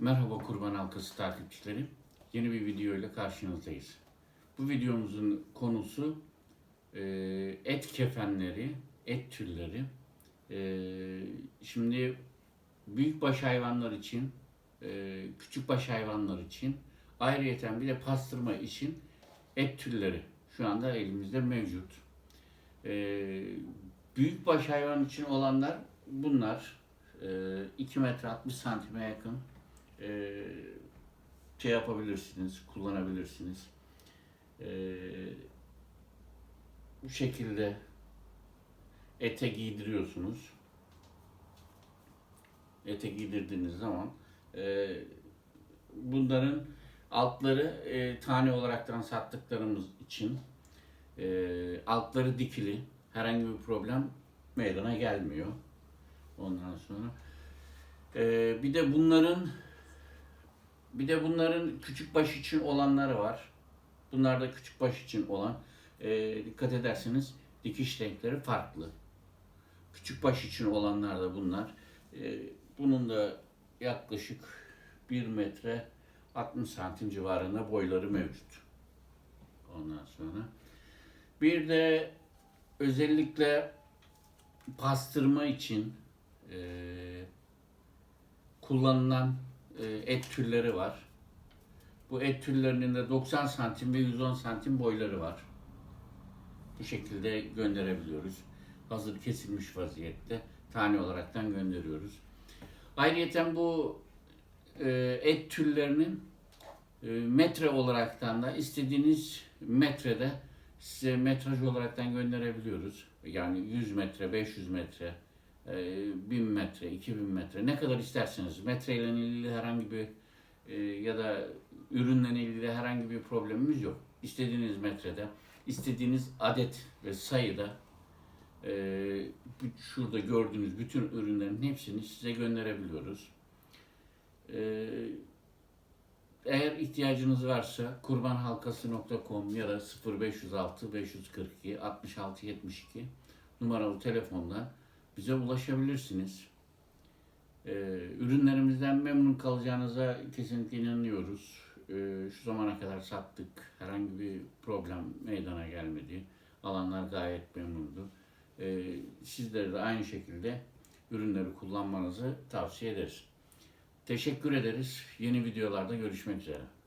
Merhaba Kurban Halkası takipçileri. Yeni bir video ile karşınızdayız. Bu videomuzun konusu e, et kefenleri, et türleri. E, şimdi büyükbaş hayvanlar için, e, küçükbaş hayvanlar için, ayrıyeten bir de pastırma için et türleri şu anda elimizde mevcut. E, büyükbaş hayvan için olanlar bunlar. E, 2 metre 60 santime yakın e, şey yapabilirsiniz, kullanabilirsiniz. E, bu şekilde ete giydiriyorsunuz. Ete giydirdiğiniz zaman e, bunların altları e, tane olaraktan sattıklarımız için e, altları dikili herhangi bir problem meydana gelmiyor. Ondan sonra e, bir de bunların bir de bunların küçük baş için olanları var. Bunlar da küçük baş için olan. E, dikkat ederseniz dikiş renkleri farklı. Küçük baş için olanlar da bunlar. E, bunun da yaklaşık 1 metre 60 santim civarında boyları mevcut. Ondan sonra. Bir de özellikle pastırma için e, kullanılan et türleri var. Bu et türlerinin de 90 santim ve 110 santim boyları var. Bu şekilde gönderebiliyoruz. Hazır kesilmiş vaziyette tane olaraktan gönderiyoruz. Ayrıca bu e, et türlerinin e, metre olaraktan da istediğiniz metrede size metraj olaraktan gönderebiliyoruz. Yani 100 metre, 500 metre, e, 1000 metre, 2000 metre ne kadar isterseniz metreyle ilgili herhangi bir e, ya da ürünle ilgili herhangi bir problemimiz yok. İstediğiniz metrede, istediğiniz adet ve sayıda e, şurada gördüğünüz bütün ürünlerin hepsini size gönderebiliyoruz. E, eğer ihtiyacınız varsa kurbanhalkası.com ya da 0506 542 66 72 numaralı telefonla bize ulaşabilirsiniz. Ee, ürünlerimizden memnun kalacağınıza kesinlikle inanıyoruz. Ee, şu zamana kadar sattık. Herhangi bir problem meydana gelmedi. Alanlar gayet memnundu. Ee, sizlere de aynı şekilde ürünleri kullanmanızı tavsiye ederiz. Teşekkür ederiz. Yeni videolarda görüşmek üzere.